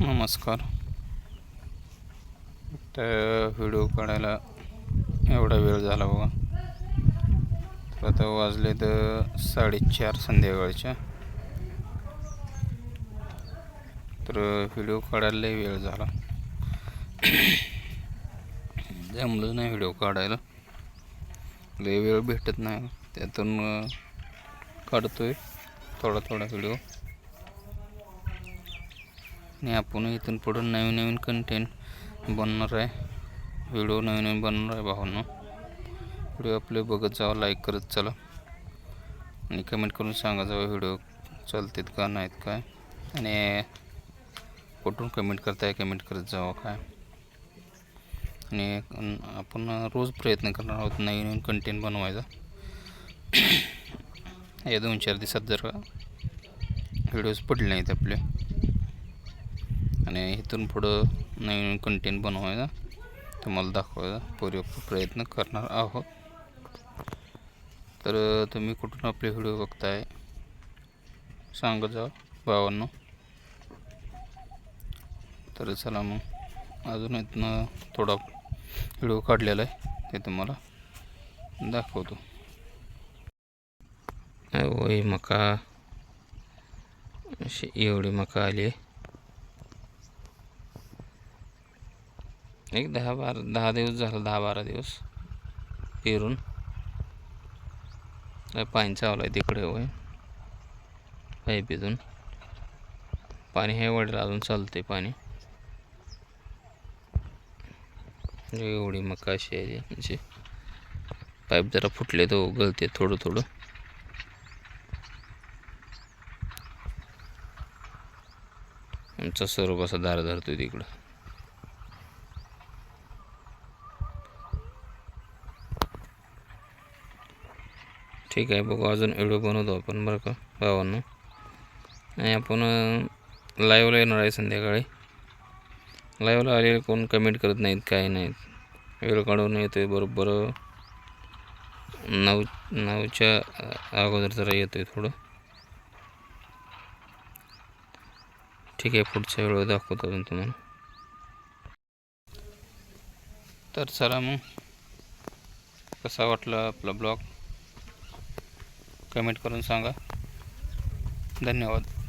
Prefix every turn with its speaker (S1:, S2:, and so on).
S1: नमस्कार. तर व्हिडिओ काढायला एवढा वेळ झाला बघा. तर आता वाजले तर साडेचार संध्याकाळच्या तर व्हिडिओ काढायला लय वेळ झाला. जमलं नाही व्हिडिओ काढायला. लय वेळ भेटत नाही. त्यातून काढतोय. थोडा थोडा व्हिडिओ. आणि आपण इथून पुढं नवीन नवीन कंटेंट बनणार आहे. व्हिडिओ नवीन नवीन बनणार आहे भावांना. व्हिडिओ आपले बघत जावं लाईक करत चला. आणि कमेंट करून सांगा जावं व्हिडिओ चालतात का नाहीत काय? आणि कुठून कमेंट करताय कमेंट करत जावं काय? आणि आपण रोज प्रयत्न करणार आहोत नवीन नवीन कंटेंट बनवायचा. या दोन चार दिवसात जर का व्हिडिओज पडले नाहीत आपले. आणि इथून पुढं नवीन कंटेंट बनवायचा. तुम्हाला दाखवायचा. पूर्वक प्रयत्न करणार आहोत. तर तुम्ही कुठून आपले व्हिडिओ बघताय? सांगत जा भावांनो. तर चला मग. अजून इथनं थोडा व्हिडिओ काढलेला आहे. ते तुम्हाला दाखवतो. वय मका. अशी एवढी मका आली आहे. एक दहा बारा दहा दिवस झाला दहा बारा दिवस. पेरून. काय पाणी चावलं आहे तिकडे होय. पाईपीतून पाणी हे वडील अजून चालते पाणी. एवढी मका अशी आहे म्हणजे पाईप जरा फुटले तर गळते थोडं थोडं. आमचा स्वरूप असा दार धरतोय तिकडं. ठीक आहे बघू अजून व्हिडिओ बनवतो आपण बरं का भावांनो. आणि आपण लाईव्हला येणार आहे संध्याकाळी. लाईव्हला आलेले कोण कमेंट करत नाहीत काही नाहीत. वेळ काढून येतो आहे बरोबर. नऊ नऊच्या अगोदर जरा येतो आहे थोडं. ठीक आहे पुढच्या वेळेला दाखवतो अजून तुम्हाला. तर चला मग. कसा वाटला आपला ब्लॉग कमेंट करून सांगा. धन्यवाद.